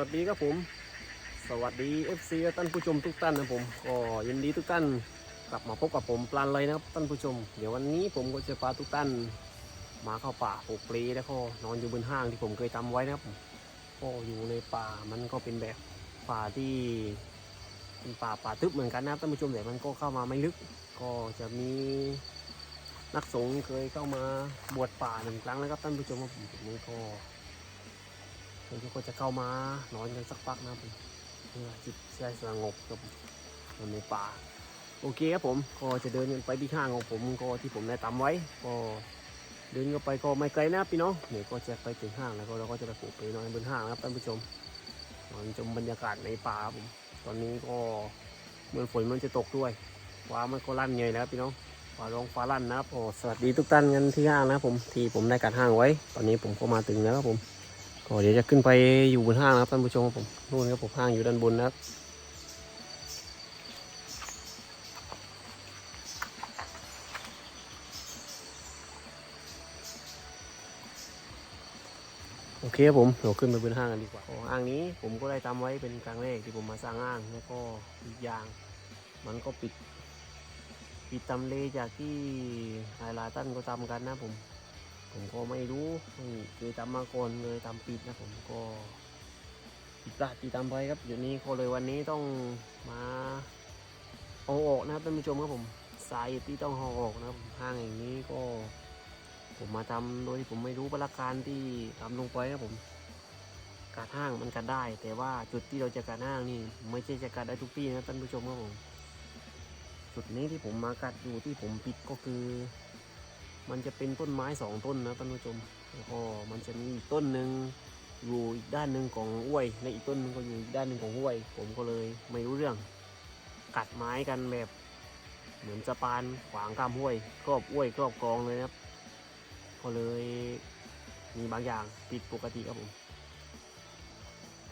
สวัสดีครับผม สวัสดี FC ท่านผู้ชมทุกท่านนะผมก็ยินดีทุกท่านกลับมาพบกับผมปลานเลยนะครับท่านผู้ชม เดี๋ยววันนี้ผมก็จะพาทุกท่านมาเข้าป่าปลูกปลีแล้วก็นอนอยู่บนห้างที่ผมเคยทำไว้นะครับก็อยู่ในป่ามันก็เป็นแบบป่าที่เป็นป่าป่าทึบเหมือนกันนะครับท่านผู้ชมแต่มันก็เข้ามาไม่ลึก ก็จะมีนักสงฆ์เคยเข้ามาบวชป่าหนึ่งครั้งแล้วครับท่านผู้ชมครับ ผมผมก็เดี๋ยวก็จะเข้ามานอนกันสักพักนะครับผมเพื่อจิตใจสงบครับในป่า โอเคครับผมก็จะเดินกันไปที่ห้างของผมก็ที่ผมได้ตำไว้ ก็เดินกันไปก็ไม่ไกลนะพี่น้องเดี๋ยวก็จะไปถึงห้างแล้วก็เราก็จะไปปลูกไปนอนบนห้างนะครับท่านผู้ชมนอนชมบรรยากาศในป่าครับผมตอนนี้ก็เหมือนฝนมันจะตกด้วยฟ้ามันก็ลั่นเงยแล้วครับพี่น้องฟ้าร้องฟ้าลั่นนะครับโอ้สวัสดีทุกท่านกันที่ห้างนะผมที่ผมได้กัดห้างไว้ ตอนนี้ผมก็มาถึงแล้วครับผม ก็เดี๋ยวจะขึ้นไปอยู่บนห้างนะครับท่านผู้ชมครับผมนู่นครับผมห้างอยู่ด้านบนนะครับโอเคครับผมเราขึ้นไปบนห้างกันดีกว่าอ้ห้างนี้ผมก็ได้ทำไว้เป็นครั้งแรกที่ผมมาสร้างห้างแล้วก็อีกอย่าง มันก็ปิด ปิดตำเลจากที่หลายๆท่านก็ทำกันนะผม ผมก็ไม่รู้ไม่เคยทำมาก่อนเลยทำปิดนะผมก็ผิดพลาดที่ทำไปครับเดี๋ยวนี้ก็เลยวันนี้ต้องมาเอาออกนะครับท่านผู้ชมครับผมสาเหตุที่ต้องเอาออกนะผมห้างอย่างนี้ก็ ผมมาทำโดยที่ผมไม่รู้ประการที่ทำลงไปครับผมการห้างมันกัดได้ แต่ว่าจุดที่เราจะการห้างนี่ไม่ใช่จะกัดได้ทุกที่นะท่านผู้ชมครับผมจุดนี้ที่ผมมากัดอยู่ที่ผมปิดก็คือ มันจะเป็นต้นไม้สองต้นนะท่านผู้ชมแล้วก็มันจะมีอีกต้นหนึ่งอยู่อีกด้านหนึ่งของห้วยและอีกต้นนึงก็อยู่อีกด้านหนึ่งของห้วย ผมก็เลยไม่รู้เรื่อง กัดไม้กันแบบเหมือนสะพานขวางข้ามห้วยครอบห้วยครอบกองเลยครับ ก็เลยมีบางอย่างผิดปกติครับผม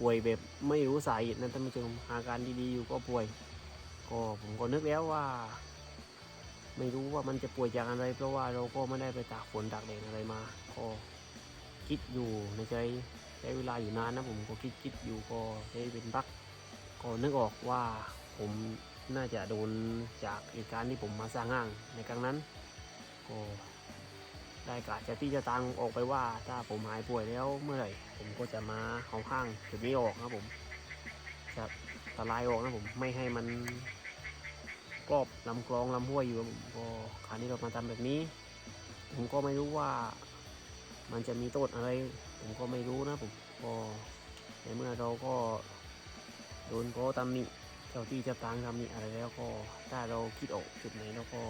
ป่วยแบบไม่รู้สาเหตุนะท่านผู้ชมอาการดีๆอยู่ก็ป่วย ก็ผมก็นึกแล้วว่า ไม่รู้ว่ามันจะป่วยจากอะไร เพราะว่าเราก็ไม่ได้ไปตากฝนตากแดดอะไรมาก็คิดอยู่ในใจใช้เวลาอยู่นานนะผมก็คิดคิดอยู่ก็ใช้เป็นพักก็นึกออกว่าผมน่าจะโดนจากเหตุการณ์ที่ผมมาสร้างห้างในครั้งนั้น ก็ได้กะจะที่จะตังออกไปว่า ถ้าผมหายป่วยแล้วเมื่อไหร่ ผมก็จะมาเอาห้างจุดนี้ออกนะผมจะทลายออกนะผมไม่ให้มัน กรอบลำกลองลำห้วยอยู่ผมก็คราวนี้เรามาทำแบบนี้ ผมก็ไม่รู้ว่า มันจะมีโทษอะไร ผมก็ไม่รู้นะผมก็ในเมื่อเราก็โดนก็ตำหนิเจ้าที่เจ้าทางตำหนิอะไรแล้วก็ถ้าเราคิดออกจุดไหนเราก็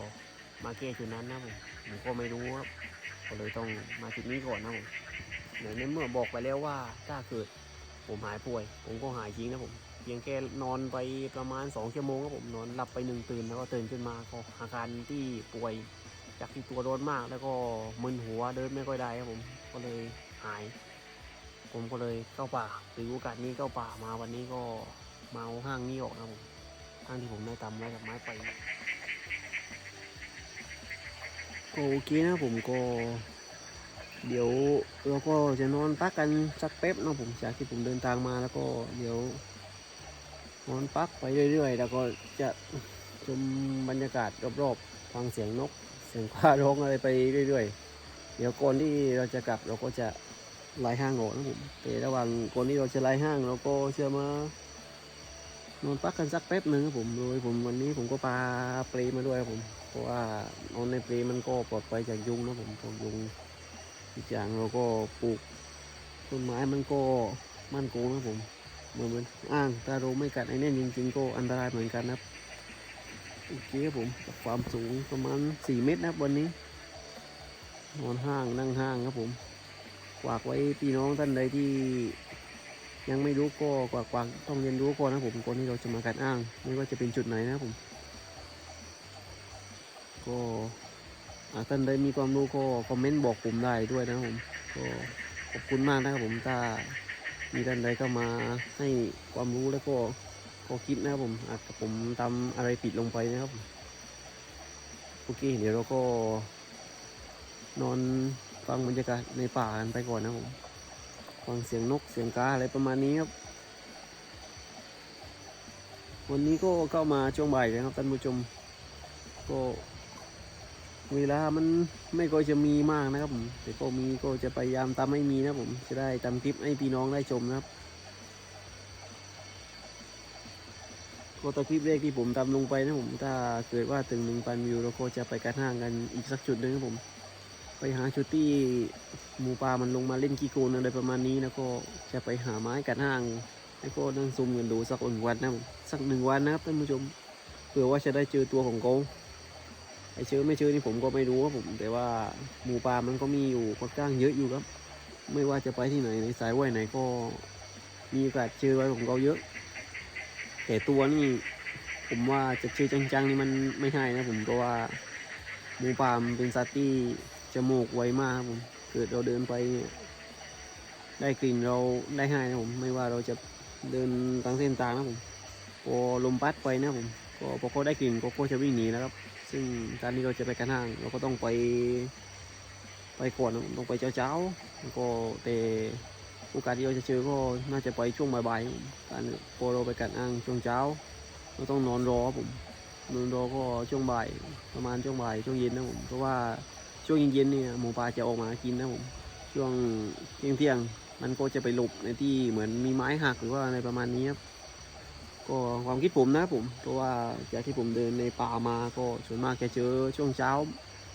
มาแก้จุดนั้นนะผมผมก็ไม่รู้ครับก็เลยต้องมาจุดนี้ก่อนนะผมในเมื่อบอกไปแล้วว่าถ้าเกิดผมหายป่วย ผมก็หายจริงนะผม พียงแค่นอนไปประมาณ2ชั่วโมงครับผมนอนหลับไปหนึ่งตื่นแล้วก็ตื่นขึ้นมาก็อาการที่ป่วยจากที่ตัวร้อนมากแล้วก็มึนหัวเดินไม่ค่อยได้ครับผมก็เลยหาย ผมก็เลยเข้าป่าถือโอกาสนี้เข้าป่ามาวันนี้ก็มาเอาห้างนี้ออกนะผมห้างที่ผมได้ทำไว้กับไม้ไปโอเคนะผมก็ เดี๋ยวเราก็จะนอนพักกันสักแป๊บนะผมจากที่ผมเดินทางมาแล้วก็เดี๋ยว นอนพักไปเรื่อยๆ แล้วก็จะชมบรรยากาศรอบๆ ฟังเสียงนก เสียงฟ้าร้องอะไรไปเรื่อยๆ เดี๋ยวก่อนที่เราจะกลับเราก็จะไล่ห้างออกนะผมแต่ระหว่างก่อนที่เราจะไล่ห้างเราก็เชื่อมานอนพักกันสักแป๊บหนึ่งครับผมโดยผมวันนี้ผมก็ปลาเปลมาด้วยครับผม เพราะว่านอนในเปลมันก็ปลอดภัยจากยุงนะผมพวกยุงอีกอย่างเราก็ปลูกต้นไม้มันก็มั่นคงนะผม เหมือนมือนอ้างถ้าเรไม่กัดไอ้เนี่ยจริงๆก็อันตรายเหมือนกันนะครับโอเคครับผมความสูงประมาณ 4 เมตรนะครับวันนี้นอนห้างนั่งห้างครับผมฝากไว้พี่น้องท่านใดที่ ยังไม่รู้ก็กวากๆต้องเรียนรู้ก่อนนะผมก่อนที่เราจะมากัดอ้าง ไม่ว่าจะเป็นจุดไหนนะผม ก็ท่านใดมีความรู้ก็คอมเมนต์บอกผมได้ด้วยนะผมก็ขอบคุณมากนะครับผมถ้า มีท่านใดก็มาให้ความรู้แล้วก็ก็คิดนะครับผมอาจจะผมทำอะไรผิดลงไปนะครับโอเคเดี๋ยวเราก็นอนฟังบรรยากาศในป่ากันไปก่อนนะผมฟังเสียงนกเสียงกาอะไรประมาณนี้ครับ วันนี้ก็เข้ามาช่วงบ่ายเลยครับท่านผู้ชมก็ เวลามันไม่ก็จะมีมากนะครับผม แต่ก็มีก็จะพยายามทำให้มีนะผม จะได้ทำคลิปให้พี่น้องได้ชมนะครับก็ตะคลิปแรกที่ผมทำลงไปนะผม ถ้าเกิดว่าถึงหนึ่งพันวิวเราก็จะไปกระห้างกันอีกสักจุดหนึงครับผม ไปหาชุดที่หมูป่ามันลงมาเล่นกีโกนอะไรประมาณนี้แล้วก็จะไปหาไม้กัดห้างแล้วก็นั่งซุ่มกันดูสักหนึ่งวันนะครับสักหนึ่งวันนะครับท่านผู้ชมเผื่อว่าจะได้เจอตัวของเขา ไอเจอไม่เจอนี่ผมก็ไม่รู้ครับผม แต่ว่าหมูป่ามันก็มีอยู่ค่อนข้างเยอะอยู่ครับ ไม่ว่าจะไปที่ไหนในสายว่ายไหนก็มีโอกาสเจอไว้ของเขาเยอะ แต่ตัวนี่ผมว่าจะเจอจังๆนี่มันไม่ใช่นะผมเพราะว่าหมูป่ามเป็นสัตว์ที่จมูกไวมากครับผมเกิดเราเดินไปเนี่ยได้กลิ่นเราได้ง่ายนะผมไม่ว่าเราจะเดินทางเส้นทางนะผมพอลมพัดไปนะผมก็พอเขาได้กลิ่นก็ก็จะวิ่งหนีนะครับ ซึ่งการที่เราจะไปกระห้างเราก็ต้องไป ไปก่อนนะผมต้องไปเช้าๆแล้วก็แต่โอกาสที่เราจะเจอก็น่าจะไปช่วงบ่ายๆการพอเราไปกันอ่างช่วงเช้าเราต้องนอนรอผมนอนรอก็ช่วงบ่ายประมาณช่วงบ่ายช่วงเย็นนะผมเพราะว่าช่วงเย็นๆเนี่ยหมูป่าจะออกมากินนะผมช่วงเที่ยงเที่ยงๆมันก็จะไปหลบในที่เหมือนมีไม้หักหรือว่าอะไรประมาณนี้ครับ ก็ความคิดผมนะผมเพราะว่าจากที่ผมเดินในป่ามาก็ส่วนมากจะเจอช่วงเช้า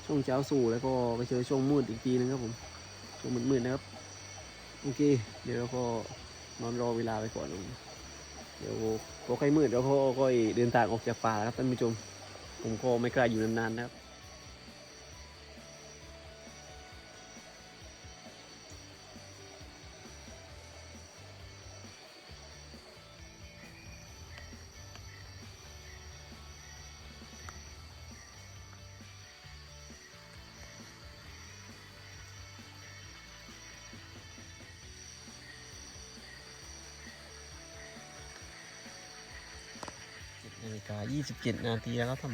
ช่วงเช้าสู่แล้วก็ไปเจอช่วงมืดอีกทีนึงครับผมช่วงมืดๆนะครับโอเค เดี๋ยวเราก็นอนรอเวลาไปก่อนนะผมเดี๋ยวพอใกล้มืดแล้วก็ค่อยเดินทางออกจากป่าครับท่านผู้ชมผมก็ไม่กล้าอยู่นานๆนะครับ นาฬิกา 27 นาทีแล้วครับท่าน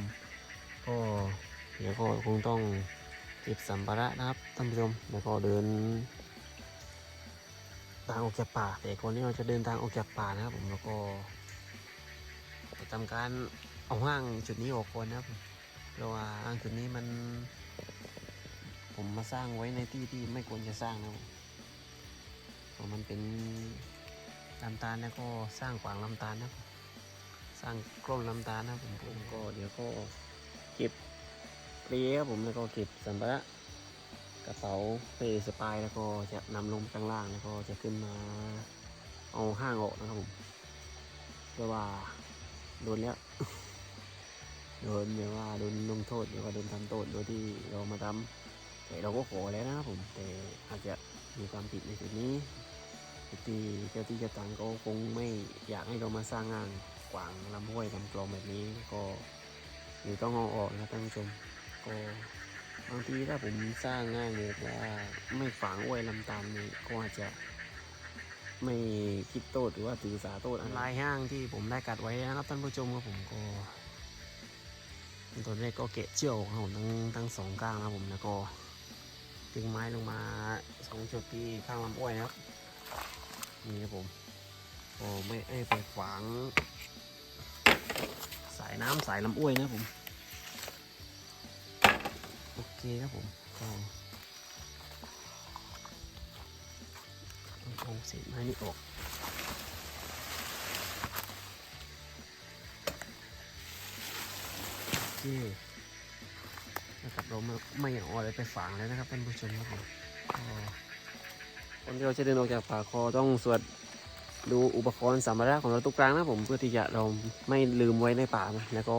ก็เดี๋ยวก็คงต้องเก็บสัมภาระนะครับท่านผู้ชมแล้วก็เดินทางออกจากป่าแต่ก่อนที่เราจะเดินทางออกจากป่านะครับผมแล้วก็จะทำการเอาห้างจุดนี้ออกก่อนนะครับเพราะว่าห้างจุดนี้มัน ผมมาสร้างไว้ในที่ที่ไม่ควรจะสร้างนะครับผมเพราะมันเป็นลำตาลแล้วก็สร้างขวางลำตาลนะครับ สร้างกล้องน้ำตาลนะครับผมผมก็เดี๋ยวก็เก็บเปลครับผมแล้วก็เก็บสัมภาระกระเป๋าเปสปายแล้วก็จะนำลงข้างล่างแล้วก็จะขึ้นมาเอาห้างออกนะครับผมเพื่อว่าโดนแล้วโดนเดี๋ยวว่าโดนลงโทษเดี๋ยวว่าโดนทำโทษโดยที่เรามาทำแต่เราก็ขอแล้วนะครับผมแต่อาจจะมีความผิดในจุดนี้ที่เจ้าที่เจ้าทางก็คงไม่อยากให้เรามาสร้างงาน ขวางลำห้วยลำคลองแบบนี้ก็หรือต้องเอาออกนะท่านผู้ชม ก็บางทีถ้าผมสร้างง่ายเลยว่าไม่ฝังห้วยลำตาลนี่ก็อาจจะไม่คิดโทษหรือว่าถือสาโทษอะไรลายห้างที่ผมได้กัดไว้นะครับท่านผู้ชมครับผมก็ตัวแรกก็เกะเชือกของผมทั้งทั้งสองข้างนะผมแล้วก็ดึงไม้ลงมาสองจุดที่ข้างลำห้วยนะครับนี่ครับผมโอ้ไม่ให้ไปขวางายน้ำสายลำอ้วยนะผมโอเคครับผมก็ต้องเอาเศษไม้นี่ออกโอเคนะครับเราไม่ไม่เอาอะไรไปฝังแล้วนะครับท่านผู้ชมครับผมคนที่เราจะเดินออกจากป่าคอต้องสวด ดูอุปกรณ์สัมภาระของเราทุกครั้งนะผมเพื่อที่จะเราไม่ลืมไว้ในป่านะแล้วก็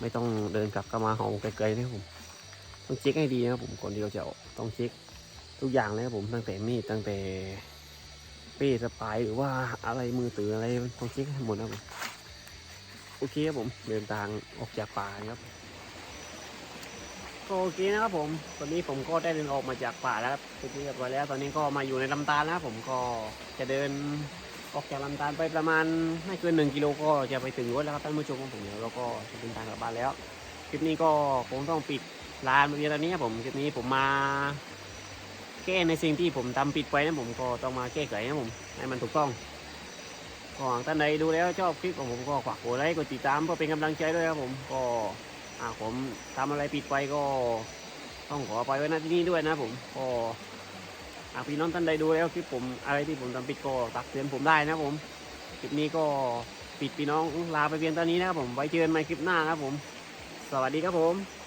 ไม่ต้องเดินกลับกลับมาห่าไกลๆนะผมต้องเช็คให้ดีนะครับผมก่อนที่เราจะออกต้องเช็คทุกอย่างเลยครับผมตั้งแต่มีดตั้งแต่เป้สปายหรือว่าอะไรมือถืออะไรต้องเช็คให้หมดนะผมโอเคครับผมเดินทางออกจากป่านะครับก็โอเคนะครับผมตอนนี้ผมก็ได้เดินออกมาจากป่าแล้วครับเป็นที่เรียบร้อยแล้ว ตอนนี้ก็มาอยู่ในลำตาลนะครับผมก็จะเดิน ออกจากลำตาลไปประมาณไม่เกินหนึ่งกิโลก็จะไปถึงรถแล้วครับท่านผู้ชมของผมเดี๋ยวเราก็จะเดินทางกลับบ้านแล้ว คลิปนี้ก็คงต้องปิดร้านเพียงตอนนี้ครับผมคลิปนี้ผมมาแก้ในสิ่งที่ผมทำผิดไปนะผมก็ต้องมาแก้ไขนะผมให้มันถูกต้องก็หากท่านใดดูแล้วชอบคลิปของผมก็ฝากกดไลค์กดติดตามเพื่อเป็นกำลังใจด้วยครับผมก็หาผมทำอะไรผิดไปก็ต้องขอไปไว้ณที่นี่ด้วยนะผมก็ากพี่น้องท่านใดดูแล้วคลิปผมอะไรที่ผมทำปิดก็ตักเตือนผมได้นะผมคลิปนี้ก็ปิดพี่น้องลาไปเพียงตอนนี้นะครับผมไว้เจอกันใหม่คลิปหน้าครับผม สวัสดีครับผม